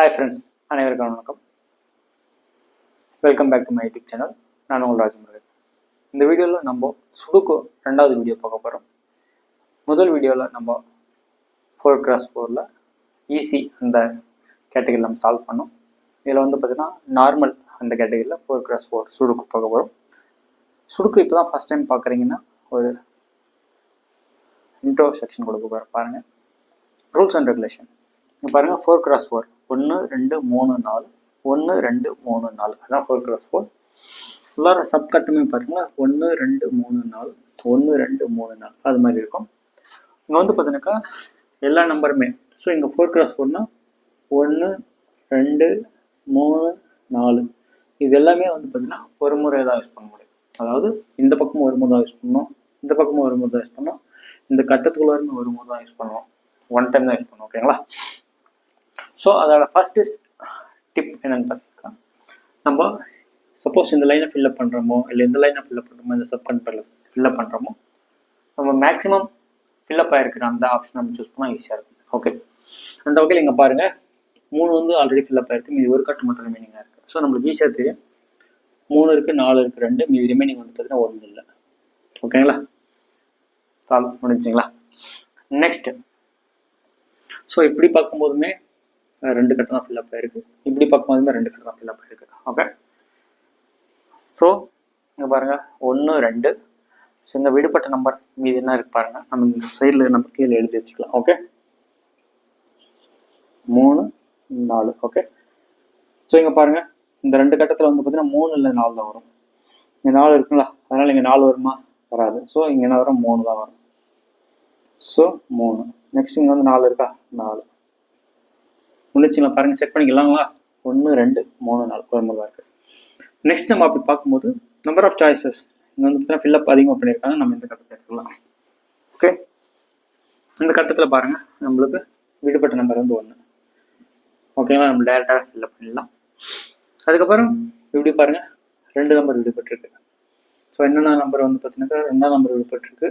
Hi friends அனைவருக்கும் வணக்கம். Welcome back to my YouTube channel நான் உங்கள் ராஜமுருகன். இந்த வீடியோவில் நம்ம சுடுக்கு ரெண்டாவது வீடியோ பார்க்க போகிறோம் முதல் வீடியோவில் நம்ம ஃபோர் கிராஸ் ஃபோரில் ஈஸி அந்த கேட்டகரியில் நம்ம சால்வ் பண்ணோம். இதில் வந்து பார்த்தீங்கன்னா நார்மல் அந்த கேட்டகரியில் ஃபோர் கிராஸ் ஃபோர் சுடுக்கு பார்க்க போகிறோம் சுடுக்கு இப்போ தான் ஃபஸ்ட் டைம் பார்க்குறீங்கன்னா ஒரு இன்ட்ரோ செக்ஷன் கொடுக்க போகிறேன் பாருங்கள் ரூல்ஸ் அண்ட் ரெகுலேஷன் இங்கே பாருங்கள் ஃபோர் கிராஸ் ஃபோர் ஒன்று ரெண்டு மூணு நாலு. ஒன்று ரெண்டு மூணு நாலு. அதான் ஃபோர் கிராஸ் ஃபோர் எல்லாரும் சப் கட்டுமே பாருங்களா ஒன்று ரெண்டு மூணு நாலு. ஒன்று ரெண்டு மூணு நாலு. அது மாதிரி இருக்கும். இங்கே வந்து பார்த்தீங்கன்னாக்கா எல்லா நம்பருமே ஸோ இங்கே ஃபோர் கிராஸ் ஃபோர்னால் ஒன்று ரெண்டு மூணு நாலு. இது எல்லாமே வந்து பார்த்தீங்கன்னா ஒரு முறை தான் யூஸ் பண்ண முடியும். அதாவது இந்த பக்கமும் ஒரு முறை தான் யூஸ் பண்ணணும். இந்த பக்கமும் ஒரு முறை தான் யூஸ் பண்ணணும். இந்த கட்டத்துக்குள்ளாருமே ஒரு முறை தான் யூஸ் பண்ணுவோம் ஒன் டைம் தான் யூஸ் பண்ணுவோம் ஓகேங்களா ஸோ அதோட ஃபர்ஸ்ட் டிப் என்னன்னு பார்த்தீங்கன்னா நம்ம சப்போஸ் இந்த லைனை ஃபில்லப் பண்ணுறோமோ இல்லை இந்த லைனை ஃபில்அப் பண்ணுறோமோ இந்த சப் ஃபில்லப் ஃபில்அப் பண்ணுறோமோ நம்ம மேக்ஸிமம் ஃபில்லப் ஆகிருக்கிற அந்த ஆப்ஷன் நம்ம சூஸ் பண்ணால் ஈஸியாக இருக்கும். ஓகே அந்த வகையில் இங்கே பாருங்கள் மூணு வந்து ஆல்ரெடி ஃபில்லப் ஆயிருக்கு. மீதி ஒரு கட்டு மட்டும் ரிமைனிங்காக இருக்குது ஸோ நம்மளுக்கு ஈஸியாக தெரியும். மூணு இருக்குது நாலு இருக்குது ரெண்டு. மீதி ரிமைனிங் வந்து பார்த்தீங்கன்னா ஒன்றும் இல்லை. ஓகேங்களா சால்வ் முடிஞ்சுங்களா? நெக்ஸ்ட் ஸோ இப்படி பார்க்கும்போதுமே ரெண்டு கட்டம் தான் ஃபில்அப் ஆயிருக்கு. இப்படி பார்க்கும்போதுமே ரெண்டு கட்டம் தான் ஃபில்அப் ஆயிருக்கு. ஓகே ஸோ இங்கே பாருங்க. ஒன்று ரெண்டு. ஸோ இந்த விடுபட்ட நம்பர் மீது என்ன இருக்கு பாருங்க. நம்ம இந்த சைடில் நம்ம கீழே எழுதி வச்சுக்கலாம். ஓகே மூணு நாலு. ஓகே ஸோ இங்கே பாருங்க. இந்த ரெண்டு கட்டத்தில் வந்து பார்த்தீங்கன்னா மூணு இல்லை நாலு தான் வரும். இங்கே நாலு இருக்குங்களா அதனால இங்கே நாலு வருமா? வராது. ஸோ இங்கே என்ன வரும்? மூணு தான் வரும். ஸோ மூணு. நெக்ஸ்ட் இங்கே வந்து நாலு இருக்கா? நாலு. முடிச்சுங்களா பாருங்க செக் பண்ணிக்கலாங்களா? ஒன்று ரெண்டு மூணு நாலு குழம்புலாம் இருக்குது இருக்கு நெக்ஸ்ட் நம்ம அப்படி பார்க்கும்போது நம்பர் ஆஃப் சாய்ஸஸ் இங்கே வந்து பார்த்தீங்கன்னா ஃபில்லப் அதிகமாக பண்ணியிருக்காங்க. நம்ம இந்த கட்டத்தில் எடுத்துக்கலாம். ஓகே இந்த கட்டத்தில் பாருங்க நம்மளுக்கு விடுபட்ட நம்பர் வந்து ஒன்று ஓகேங்களா நம்ம டேரெக்டாக ஃபில்லப் பண்ணிடலாம். அதுக்கப்புறம் இப்படி பாருங்க ரெண்டு நம்பர் விடுபட்டிருக்கு. ஸோ என்னென்ன நம்பர் வந்து பார்த்தீங்கன்னாக்கா ரெண்டாம் நம்பர் விடுபட்டிருக்கு.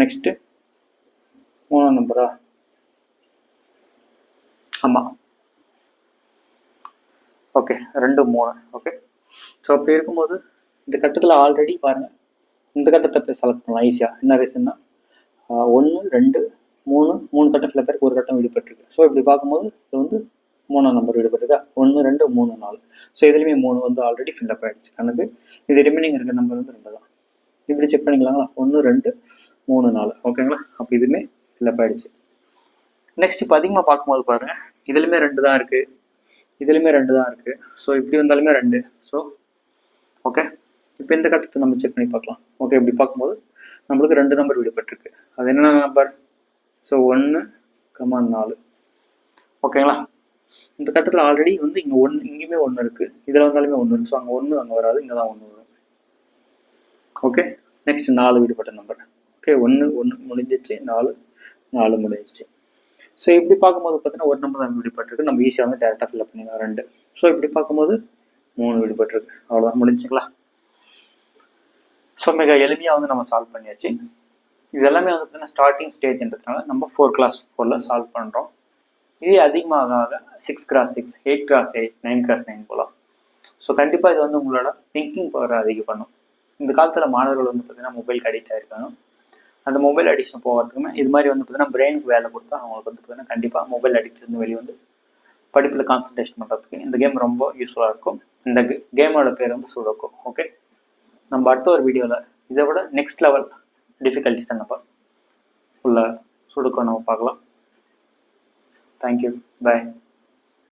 நெக்ஸ்ட்டு மூணாம் நம்பரா ஆமாம் ஓகே ரெண்டு மூணு ஓகே ஸோ அப்படி இருக்கும்போது இந்த கட்டத்தில் ஆல்ரெடி பாருங்கள் இந்த கட்டத்தை போய் செலக்ட் பண்ணலாம் ஈஸியாக என்ன ரீசன்னா ஒன்று ரெண்டு மூணு மூணு கட்டம் சில பேருக்கு ஒரு கட்டம் விடுபட்டிருக்கு. ஸோ இப்படி பார்க்கும்போது இது வந்து மூணாம் நம்பர் விடுபட்டுருக்கா. ஒன்று ரெண்டு மூணு நாலு. ஸோ இதுலேயுமே மூணு வந்து ஆல்ரெடி ஃபில்லப் ஆகிடுச்சு கணக்கு. இது ரிமைனிங் இருக்கிற நம்பர் வந்து ரெண்டு தான். இப்படி செக் பண்ணிக்கலாங்களா? ஒன்று ரெண்டு மூணு நாலு. ஓகேங்களா அப்போ இதுவுமே ஃபில்லப் ஆகிடுச்சு நெக்ஸ்ட் இப்போ அதிகமாக பார்க்கும்போது பாருங்கள் இதுலையுமே ரெண்டு தான் இருக்குது இதுலையுமே ரெண்டு தான் இருக்குது ஸோ இப்படி வந்தாலுமே ரெண்டு. ஸோ ஓகே இப்போ இந்த கட்டத்தை நம்ம செக் பண்ணி பார்க்கலாம். ஓகே இப்படி பார்க்கும்போது நம்மளுக்கு ரெண்டு நம்பர் விடுபட்டிருக்கு. அது என்னென்ன நம்பர் ஸோ ஒன்று கமா நாலு. ஓகேங்களா இந்த கட்டத்தில் ஆல்ரெடி வந்து இங்கே ஒன்று இங்கேயுமே ஒன்று இருக்குது இதில் வந்தாலுமே ஒன்று இருக்குது ஸோ அங்கே ஒன்று அங்கே வராது. இங்கே தான் ஒன்று வரும். ஓகே நெக்ஸ்ட் நாலு விடுபட்ட நம்பர் ஓகே ஒன்று ஒன்று முடிஞ்சிச்சு. நாலு நாலு முடிஞ்சிச்சு. ஸோ இப்படி பார்க்கும்போது பார்த்தீங்கன்னா ஒரு நம்பர் தான் விடுபட்டிருக்கு. நம்ம ஈஸியாக வந்து டேரெக்டாக ஃபில்அப் பண்ணிக்கலாம் ரெண்டு. ஸோ இப்படி பார்க்கும்போது மூணு விடுபட்டிருக்கு. அவ்வளோதான் முடிஞ்சுங்களா? ஸோ மிக எளிமையாக வந்து நம்ம சால்வ் பண்ணியாச்சு. இது எல்லாமே வந்து பார்த்தீங்கன்னா ஸ்டார்டிங் ஸ்டேஜ்ன்றதுனால நம்ம ஃபோர் கிளாஸ் ஃபோரில் சால்வ் பண்ணுறோம் இதே அதிகமாக ஆக six cross six eight cross eight nine cross nine போகலாம் ஸோ கண்டிப்பாக இது வந்து உங்களோட திங்கிங் பவரை அதிகம் பண்ணும் இந்த காலத்தில் மாணவர்கள் வந்து பார்த்தீங்கன்னா மொபைல் அடிக்ட் ஆகிருக்காங்க அந்த மொபைல் அடிக்ஷன் போகிறதுக்குமே இது மாதிரி வந்து பார்த்தீங்கன்னா பிரெயினுக்கு வேலை கொடுத்தா அவங்களுக்கு வந்து பார்த்தீங்கன்னா கண்டிப்பாக மொபைல் அடிக்ஷன் வெளியே வந்து படிப்பில் கான்சன்ட்ரேஷன் பண்ணுறதுக்கு இந்த கேம் ரொம்ப யூஸ்ஃபுல்லாக இருக்கும். இந்த கேமோட பேர் வந்து சுடோக்கோ ஓகே நம்ம அடுத்த ஒரு வீடியோவில் இதை விட நெக்ஸ்ட் லெவல் டிஃபிகல்ட்டிஸ் நம்ம உள்ள சுடுக்கோ நம்ம பார்க்கலாம். Thank you bye